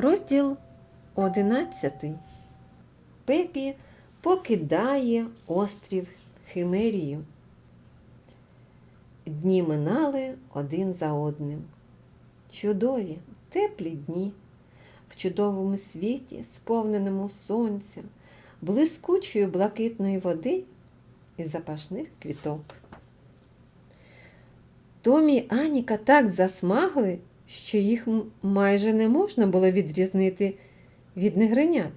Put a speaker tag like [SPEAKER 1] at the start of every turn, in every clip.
[SPEAKER 1] Розділ одинадцятий. Пепі покидає острів Химерію. Дні минали один за одним. Чудові, теплі дні в чудовому світі, сповненому сонцем, блискучої блакитної води і запашних квіток. Томі Аніка так засмагли, що їх майже не можна було відрізнити від негринят.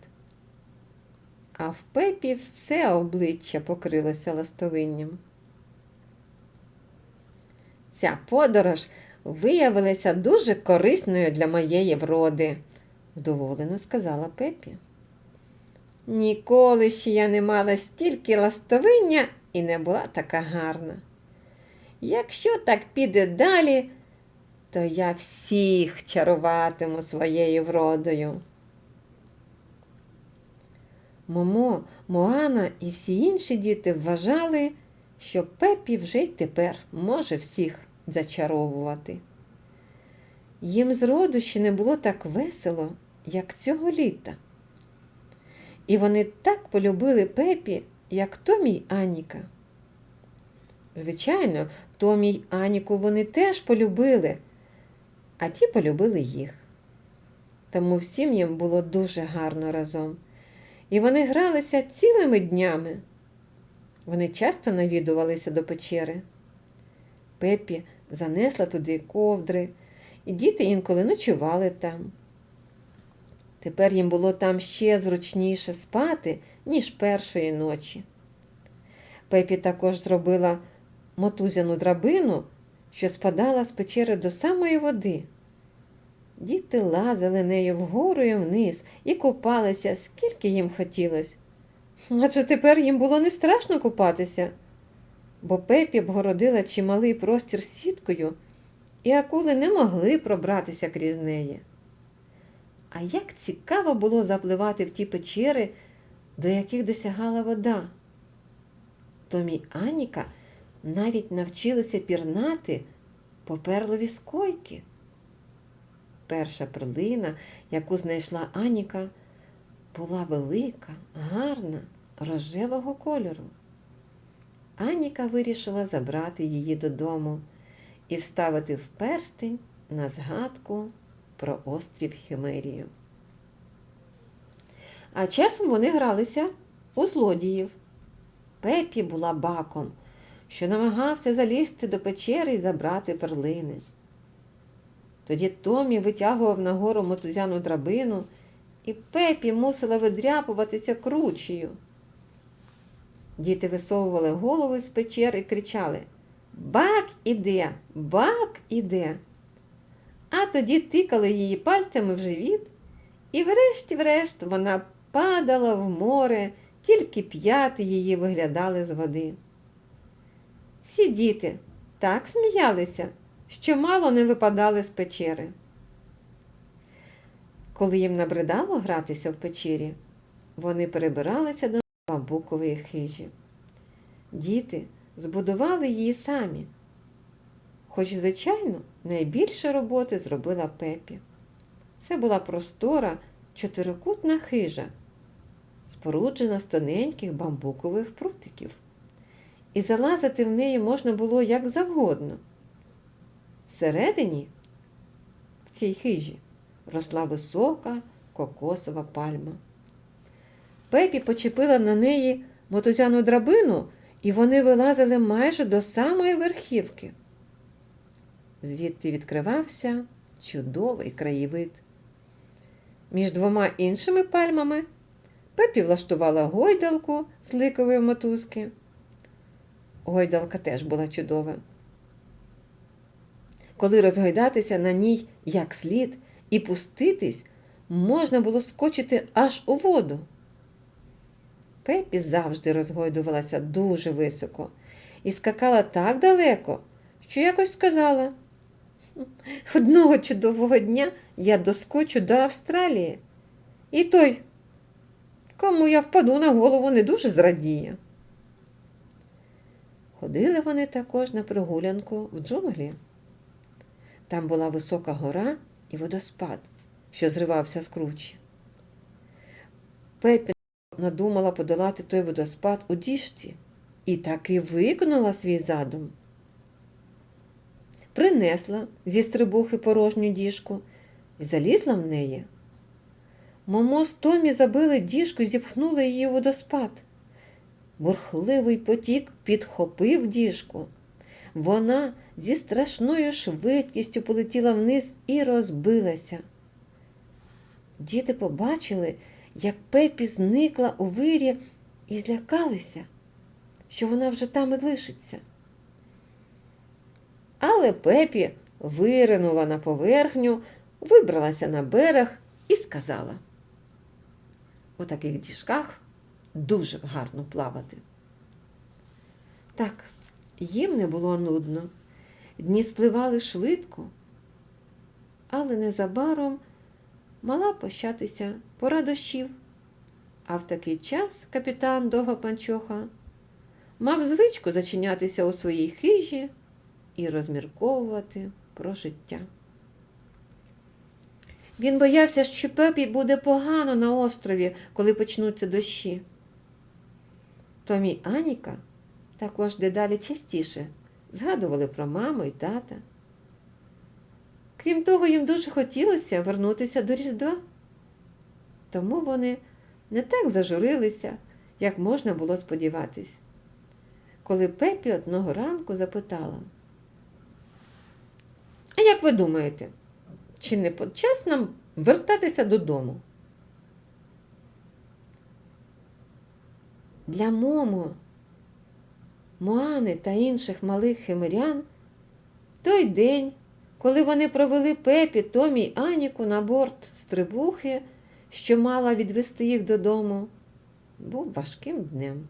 [SPEAKER 1] А в пепі все обличчя покрилося ластовинням. Ця подорож виявилася дуже корисною для моєї вроди, вдоволено сказала Пепі. Ніколи ще я не мала стільки ластовиння і не була така гарна. Якщо так піде далі, то я всіх чаруватиму своєю вродою. Момо, Моана і всі інші діти вважали, що Пепі вже й тепер може всіх зачаровувати. Їм зроду ще не було так весело, як цього літа. І вони так полюбили Пепі, як Томі й Аніка. Звичайно, Томі й Аніку вони теж полюбили, а ті полюбили їх. Тому всім їм було дуже гарно разом. І вони гралися цілими днями. Вони часто навідувалися до печери. Пепі занесла туди ковдри, і діти інколи ночували там. Тепер їм було там ще зручніше спати, ніж першої ночі. Пепі також зробила мотузяну драбину, що спадала з печери до самої води. Діти лазили нею вгору і вниз і купалися, скільки їм хотілося. Адже тепер їм було не страшно купатися, бо Пепі обгородила чималий простір сіткою, і акули не могли пробратися крізь неї. А як цікаво було запливати в ті печери, до яких досягала вода. Томі Аніка навіть навчилися пірнати по перлові скойки. Перша перлина, яку знайшла Аніка, була велика, гарна, рожевого кольору. Аніка вирішила забрати її додому і вставити в перстень на згадку про острів Химерію. А часом вони гралися у злодіїв. Пепі була баком, що намагався залізти до печери і забрати перлини. Тоді Томі витягував нагору мотузяну драбину, і Пепі мусила видряпуватися кручею. Діти висовували голови з печер і кричали Бак іде, бак іде. А тоді тикали її пальцями в живіт, і врешті-врешт вона падала в море, тільки п'яти її виглядали з води. Всі діти так сміялися, що мало не випадали з печери. Коли їм набридало гратися в печері, вони перебиралися до бамбукової хижі. Діти збудували її самі. Хоч, звичайно, найбільше роботи зробила Пепі. Це була простора чотирикутна хижа, споруджена з тоненьких бамбукових прутиків. І залазити в неї можна було як завгодно. Всередині, в цій хижі, росла висока кокосова пальма. Пепі почепила на неї мотузяну драбину, і вони вилазили майже до самої верхівки. Звідти відкривався чудовий краєвид. Між двома іншими пальмами Пепі влаштувала гойдалку з ликової мотузки. Гойдалка теж була чудова. Коли розгойдатися на ній як слід і пуститись, можна було скочити аж у воду. Пепі завжди розгойдувалася дуже високо і скакала так далеко, що якось сказала. Одного чудового дня я доскочу до Австралії. І той, кому я впаду на голову, не дуже зрадіє. Ходили вони також на прогулянку в джунглі. Там була висока гора і водоспад, що зривався з кручі. Пепі надумала подолати той водоспад у діжці і таки виконала свій задум. Принесла зі стрибухи порожню діжку і залізла в неї. Момо з Томі забили діжку і зіпхнули її у водоспад. Бурхливий потік підхопив діжку. Вона зі страшною швидкістю полетіла вниз і розбилася. Діти побачили, як Пепі зникла у вирі і злякалися, що вона вже там і лишиться. Але Пепі виринула на поверхню, вибралася на берег і сказала: у таких діжках дуже гарно плавати. Так, їм не було нудно. Дні спливали швидко, але незабаром мала пощатися пора дощів. А в такий час капітан Дога Панчоха мав звичку зачинятися у своїй хижі і розмірковувати про життя. Він боявся, що Пепі буде погано на острові, коли почнуться дощі. Томі Аніка також дедалі частіше згадували про маму і тата. Крім того, їм дуже хотілося вернутися до Різдва. Тому вони не так зажурилися, як можна було сподіватись, коли Пепі одного ранку запитала. А як ви думаєте, чи не час нам вертатися додому? Для Момо, Моани та інших малих химерян той день, коли вони провели Пепі, Томі й Аніку на борт стрибухи, що мала відвести їх додому, був важким днем.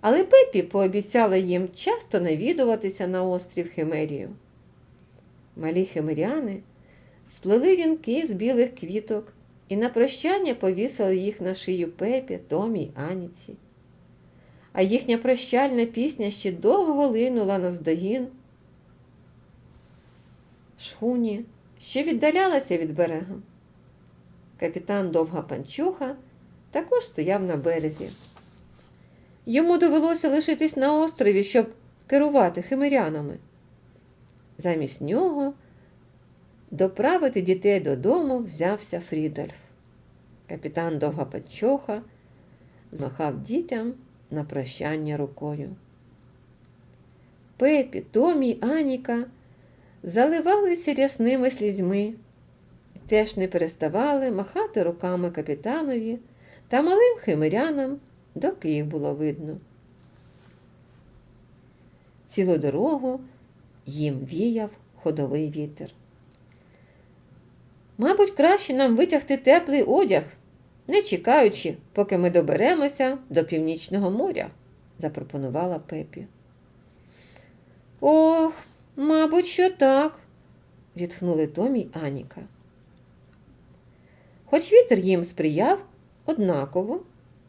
[SPEAKER 1] Але Пепі пообіцяла їм часто навідуватися на острів Химерію. Малі химеряни сплели вінки з білих квіток і на прощання повісили їх на шию Пепі, Томі й Аніці. А їхня прощальна пісня ще довго линула навздогін. Шхуні, що віддалялася від берега. Капітан Довга Панчуха також стояв на березі. Йому довелося лишитись на острові, щоб керувати химерянами. Замість нього доправити дітей додому взявся Фрідольф. Капітан Довга Панчоха змахав дітям на прощання рукою. Пепі, Томі й Аніка заливалися рясними слізьми і теж не переставали махати руками капітанові та малим химирянам, доки їх було видно. Цілу дорогу їм віяв ходовий вітер. Мабуть, краще нам витягти теплий одяг, не чекаючи, поки ми доберемося до північного моря, запропонувала Пепі. Ох, мабуть, що так, зітхнули Томі й Аніка. Хоч вітер їм сприяв, однаково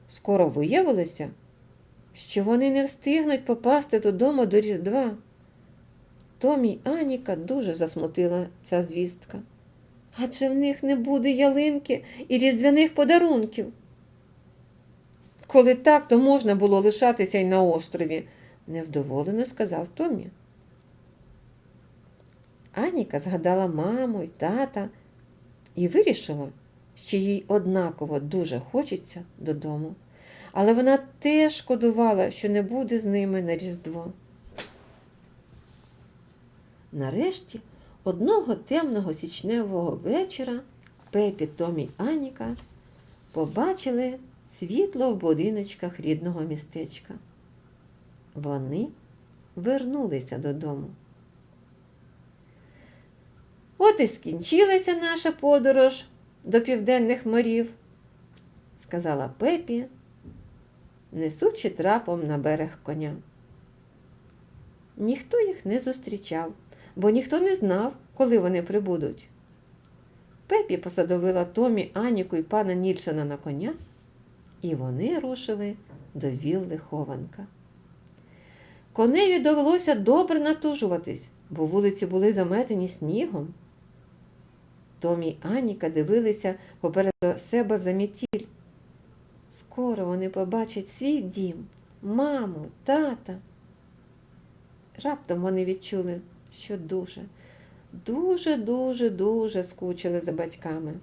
[SPEAKER 1] скоро виявилося, що вони не встигнуть попасти додому до Різдва. Томі Аніка дуже засмутила ця звістка. Адже в них не буде ялинки і різдвяних подарунків. Коли так, то можна було лишатися й на острові, невдоволено сказав Томі. Аніка згадала маму й тата і вирішила, що їй однаково дуже хочеться додому, але вона теж шкодувала, що не буде з ними на Різдво. Нарешті, одного темного січневого вечора Пепі, Томі й Аніка побачили світло в будиночках рідного містечка. Вони вернулися додому. От і скінчилася наша подорож до південних морів, сказала Пепі, несучи трапом на берег коня. Ніхто їх не зустрічав, бо ніхто не знав, коли вони прибудуть. Пепі посадовила Томі, Аніку і пана Нільсона на коня, і вони рушили до вілли хованка. Коневі довелося добре натужуватись, бо вулиці були заметені снігом. Томі й Аніка дивилися попереду себе в замітіль. Скоро вони побачать свій дім, маму, тата. Раптом вони відчули, що дуже, дуже, дуже, скучили за батьками.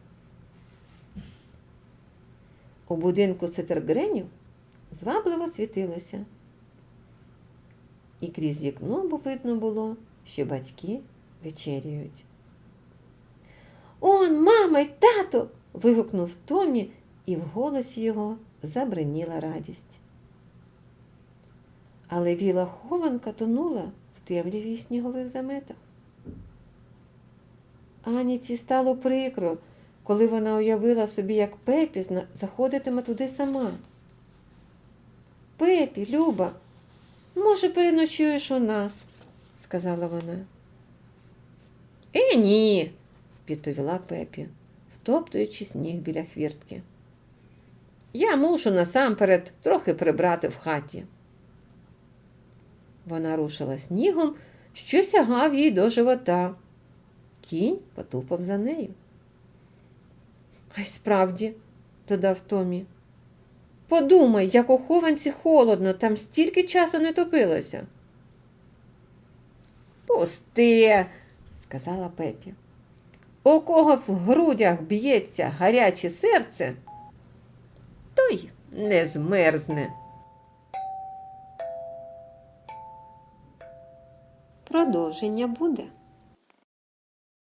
[SPEAKER 1] У будинку Сетергренів звабливо світилося, і крізь вікно видно було, що батьки вечеряють. Он, мама й тато. вигукнув Томі, і в голосі його забриніла радість. Але віла хованка тонула темряві й снігових заметах. Аніці стало прикро, коли вона уявила собі, як Пепі заходитиме туди сама. Пепі, Люба, може, переночуєш у нас, сказала вона. Е, ні, відповіла Пепі, втоптуючи сніг біля хвіртки. Я мушу насамперед трохи прибрати в хаті. Вона рушила снігом, що сягав їй до живота. Кінь потупав за нею. А й справді, додав Томі. Подумай, як у хованці холодно, там стільки часу не топилося. Пусте, сказала Пепі. У кого в грудях б'ється гаряче серце, той не змерзне. Продовження буде.